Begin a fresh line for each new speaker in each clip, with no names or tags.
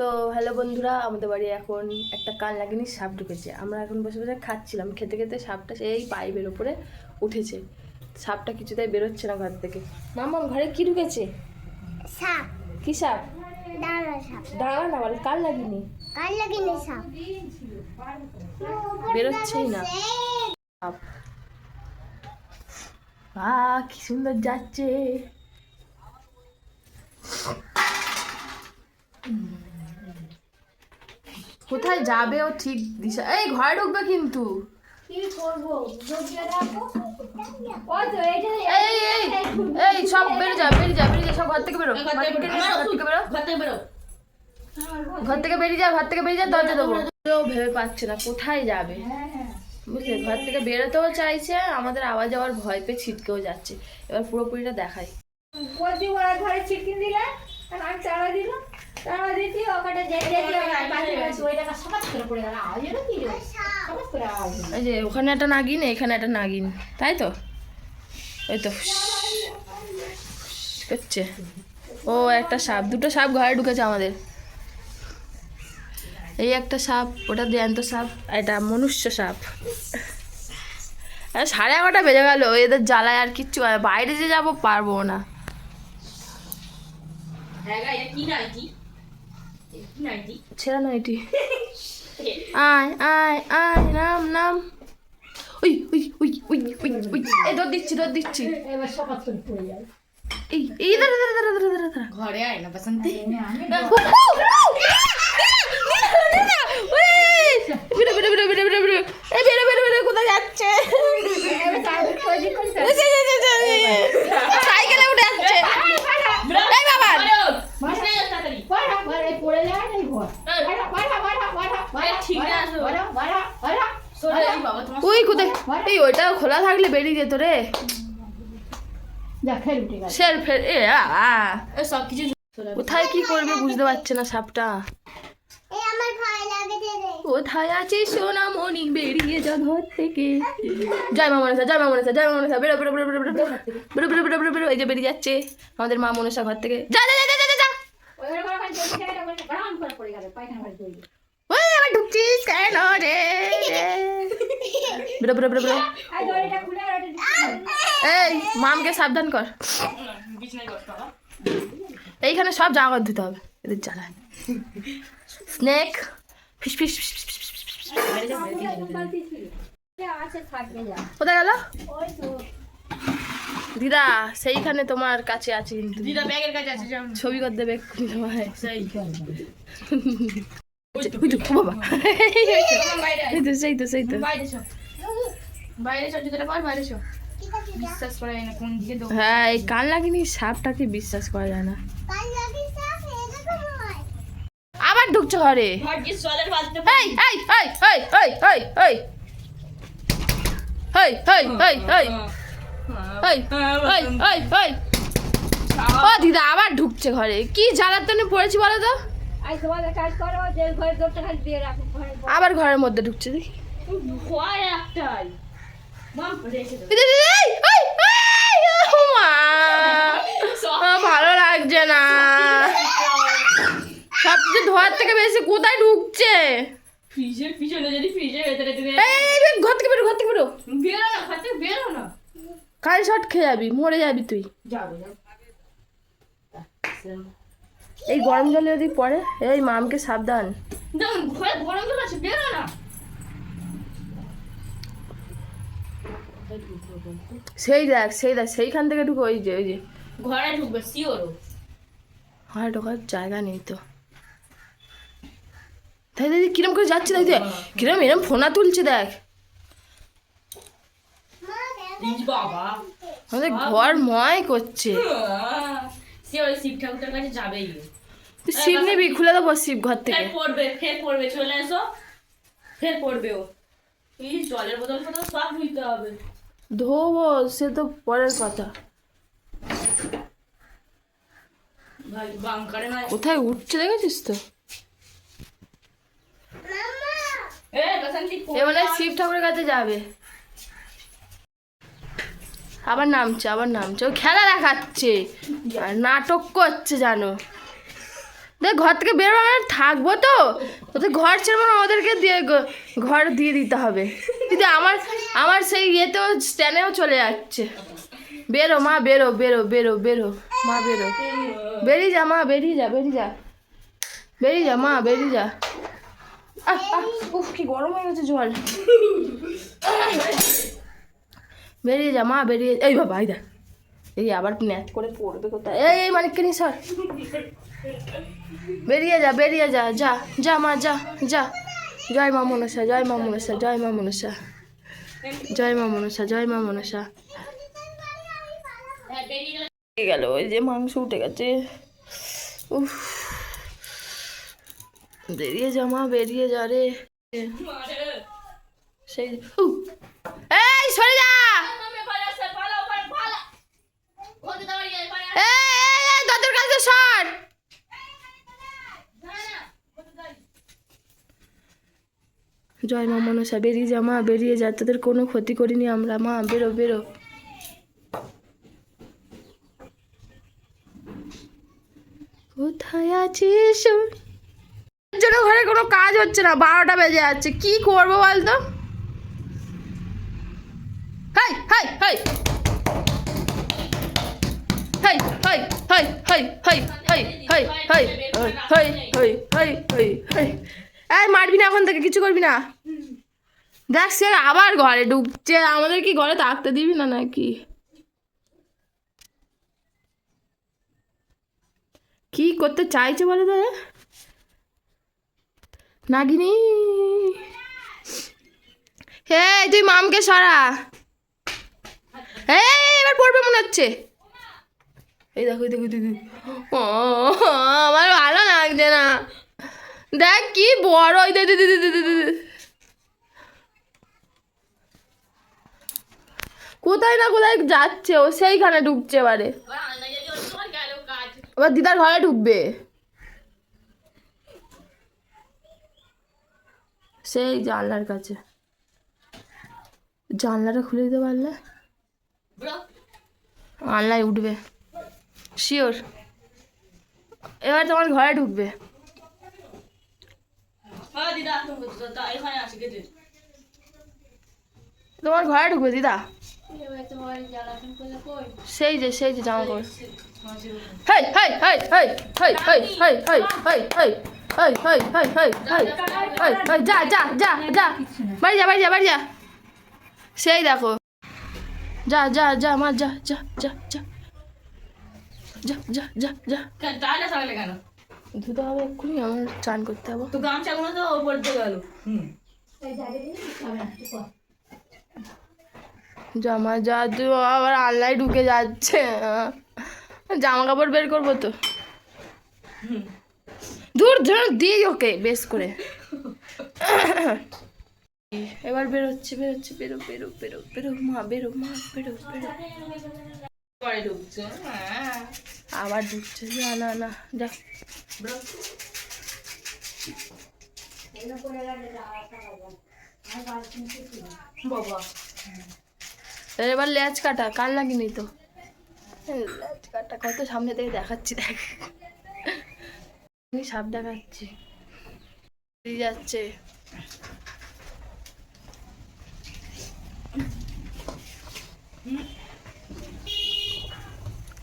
তো হ্যালো বন্ধুরা আমাদের বাড়ি এখন একটা কান লাগেনি সাপ ঢুকেছে। আমরা এখন বসে বসে খাচ্ছিলাম খেতে খেতে সাপটা সেই পাইপের ওপরে উঠেছে। সাপটা কিছুতেই বেরোচ্ছে না ঘর থেকে। মামাম ঘরে কি ঢুকেছে?
সাপ।
কি সাপ?
দাঁড়া
না বল কান লাগেনি
কাল লাগিনি সাপ।
বেরোচ্ছেই না। সাপ। আহ কি সুন্দর যাচ্ছে। কোথায় যাবে ও ঠিক দিশা এই ঘরে ঢুকবে কিন্তু। এই এই এই সব বেরিয়ে যা বেরিয়ে যা বেরিয়ে যা সব ঘর থেকে বেরো ঘর থেকে বেরিয়ে যা, ঘর থেকে বেরো।
ঘর থেকে বেরো।
ঘর থেকে বেরিয়ে যা ঘর থেকে বেরিয়ে যা দরজা দেবো। ভেবে পাচ্ছে না কোথায় যাবে? বুঝলে? ঘর থেকে বেরোতেও চাইছে আমাদের আওয়াজ আবার ভয় পেয়ে ছিটকেও যাচ্ছে। এবার পুরোপুরিটা দেখাই।
ঘরে ছিটকিন দিলে? আর আমি চালা দিলাম?
এই যে ওখানে একটা নাগিন, এখানে একটা নাগিন। তাই তো? ওই তো করছে। ও, একটা সাপ, দুটো সাপ ঘরে ঢুকেছে আমাদের। এই একটা সাপ, ওটা জ্যান্ত সাপ এটা মনুষ্য সাপ। সাড়ে এগারোটা বেজে গেল, এদের জ্বালায় আর কিচ্ছু। বাইরে যে যাব, পারব না।
হ্যাঁ কি?
ছেঁড়া নাইটি আয় আয় আয় নাম নাম। ওই ওই ওই ওই ওই ওই এই দর দিচ্ছি দর দিচ্ছি। এই এই দাঁড়া দাঁড়া দাঁড়া দাঁড়া দাঁড়া দাঁড়া।
ঘরে আয় না বাসন্তী।
বিড়ো বিড়ো বিড়ো বিড়ো বিড়ো
এই ওইটা খোলা থাকলে বেরিয়ে যেত রে ফের ফের এ।
সব কিছু
কোথায় কি করবে বুঝতে পারছে না সাপটা
এই আমার ভয় লাগে রে
কোথায় আছে সোনা মনি বেরিয়ে যা ঘর থেকে জয় মা মনসা জয় মা মনসা জয় মা মনসা বেরো বেরো বেরো বেরো বেরো বেরো বেরো বেরো বেরো বেরো এই যে বেরিয়ে যাচ্ছে আমাদের মা মনসা ঘর থেকে যা যা যা যা, যা
ওই
আবার ঢুকছিস কেন রে বেরো বেরো বেরো বেরো। এই মামকে সাবধান কর। এইখানে সব জামা কাপড় ধুতে হবে। এদের জ্বালায় স্নেক ফিস ফিস কোথায় গেল? দিদা সেইখানে তোমার কাছে আছে কিন্তু।
দিদা ব্যাগের কাছে আছে
ছবি কর দেবে তোমায়। বাবা। এই তো সেই তো সেই তো। হ্যাঁ এই কান লাগিনি সাপটাকে বিশ্বাস করা যায় না। আবার ঢুকছো ঘরে? ও দিদা আবার ঢুকছে ঘরে। কি জ্বালাতনে পড়েছি বলো তো? আবার ঘরের মধ্যে ঢুকছে দেখি। ভালো লাগছে না। সবচেয়ে ধোয়ার থেকে বেশি কোথায় ঢুকছে?
যদি
বেরো বেরো।
না
কাল শট খেয়ে যাবি মরে যাবি তুই।
যাবি
এই গরম জলে যদি পড়ে এই মামকে সাবধান।
গরম জল আছে বেরো না।
সেই দেখ সেই দেখ সেইখান থেকে ঢুকো ওই যে ওই যে।
ঘরে ঢুকবে শিওরও
ঘরে ঢোকার জায়গা নেই তো। তাই দিদি কিরম করে যাচ্ছে দেখ দেখ কিরম এরম ফোনা তুলছে দেখ। আমাদের ঘর ময় করছে।
শিব ঠাকুরের কাছে যাবেই।
শিব নিবি খুলে দেবো শিব ঘর থেকে।
পড়বে ফের পড়বে চলে এসো। ফের পড়বে ও। এই জলের বোতল ফোতল সব ধুইতে হবে।
ধোবো সে তো পরের কথা। কোথায় উঠছে দেখেছিস তো?
এ
শিব ঠাকুরের কাছে যাবে। আবার নামছে আবার নামছে। ও খেলা দেখাচ্ছে। আর নাটক করছে, জানো। দেখ, ঘর থেকে বেরো আমরা থাকব তো। ওদের ঘর ছেড়ে মানে ওদেরকে দিয়ে ঘর দিয়ে দিতে হবে। কিন্তু আমার আমার সেই ইয়েতেও, স্ট্যান্ডেও চলে যাচ্ছে। বেরো, মা, বেরো বেরো বেরো বেরো। মা, বেরো। বেরিয়ে যা, মা, বেরিয়ে যা বেরিয়ে যা। বেরিয়ে যা, মা, বেরিয়ে যা। উফ, কি গরম হয়ে গেছে জল। বেরিয়ে যা, মা, বেরিয়ে এই বাবা, এই দেখ। এই আবার ন্যাচ করে পড়বে কোথায়? এই এই মালিককে নি সর। বেরিয়ে যা বেরিয়ে যা যা যা, মা, যা যা। জয় মা মনসা, জয় মা মনসা, জয় মা মনসা। জয় মা মনসা, জয় মা মনসা।
গেলে,
ওই যে মাংস উঠে গেছে। উফ। বেরিয়ে যা, মা, বেরিয়ে যা রে। সেই! এই, সরে যা
মামে পালা সে পালা পালা পালা ওকে দাঁড়িয়ে পালা
এই এই, এই দাদুর কাছে সর। জয় মা মনসা বেরিয়ে যা মা বেরিয়ে যা তোদের কোনো ক্ষতি করিনি আমরা মা বেরো বেরো। কোথায় আছিস? জন্য ঘরে কোনো কাজ হচ্ছে না বারোটা বেজে যাচ্ছে। কি করব বলতো? High high high. হাই না এখন থেকে কিছু করবি না? দেখ, সে আবার ঘরে ঢুকছে। আমাদের কি ঘরে থাকতে দিবি না নাকি? কি করতে চাইছে বলে তো? নাগিনি? হে তুই মামকে সরা। এবার পড়বে মনে হচ্ছে। এই দেখো এই দেখো ও আমার ভালো লাগছে না। দেখ কি বড় ওই দিদি দিদি দিদি দিদি কোথায় না কোথায় যাচ্ছে ও সেইখানে ঢুকছে এবারে।
এবার
দিদার ঘরে ঢুকবে। সেই জানলার কাছে। জানলাটা খুলে দিতে পারলে?
ব্রো
আনলায় উঠবে। শিওর এবার তোমার ঘরে ঢুকবে
হ্যাঁ
তোমার ঘরে ঢুকবে দিদা সেই যে সেই যে জামা কাপড় হেই হেই হেই হেই হেই হেই হেই হেই হেই হেই হেই হেই হেই হেই হেই হেই হেই যা যা যা যা বাড়ি যা বাড়ি যা বাড়ি যা সেই দেখো যা যা যা মা যা যা যা যা যা যা যা যা।
তাহলে সকালে কেন?
ধুতে হবে এক্ষুনি আমার চান করতে হবে।
তো গামছাগুলো তো ওপর দিয়ে গেল। হুম।
জামা যা তুই আবার আনলাই ঢুকে যাচ্ছে। জামা কাপড় বের করব তো। দূর ধর দিই ওকে বেশ করে। এবার বেরোচ্ছে বেরোচ্ছে বেরো বেরো বেরো বেরো মা বেরো মা বেরো বেরো।
ঢুকছে হ্যাঁ।
আবার ঢুকছে না না না, যা। এবার ল্যাচ কাটা, কান লাগেনি তো? ল্যাচ কাটা, কত সামনে থেকে দেখাচ্ছি, দেখ। সাপ দেখাচ্ছি। যাচ্ছে।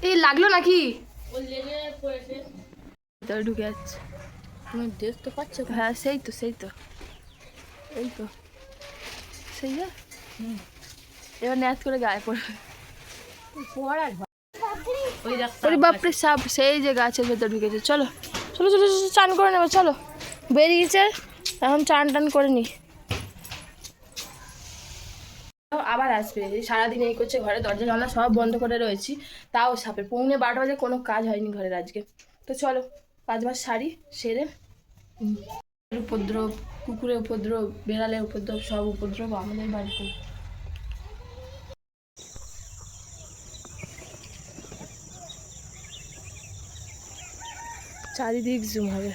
এই লাগল নাকি? ভিতরে ঢুকে যাচ্ছে। তুমি দেখতে পাচ্ছ হ্যাঁ সেই তো সেই তো। এই তো। সেই যে? এবার ন্যাচ করে গায়ে পড়বে।
ওই
ওরে বাপরে সাপ সেই যে গাছের ভেতর ঢুকেছে। চলো চলো চলো চান করে নেবে চলো। বেরিয়েছে। এখন চান টান করে নি। আবার আসবে। সারাদিন এই করছে ঘরে দরজা জানলা সব বন্ধ করে রয়েছি। তাও সাপে। পৌনে বারোটা বাজে, কোনো কাজ হয়নি ঘরের আজকে। তো চলো, পাঁচ মাস শাড়ি সেরে উপদ্রব, কুকুরের উপদ্রব, বেড়ালের উপদ্রব, সব উপদ্রব আমাদের বাড়িতে। চারিদিক জুম হবে।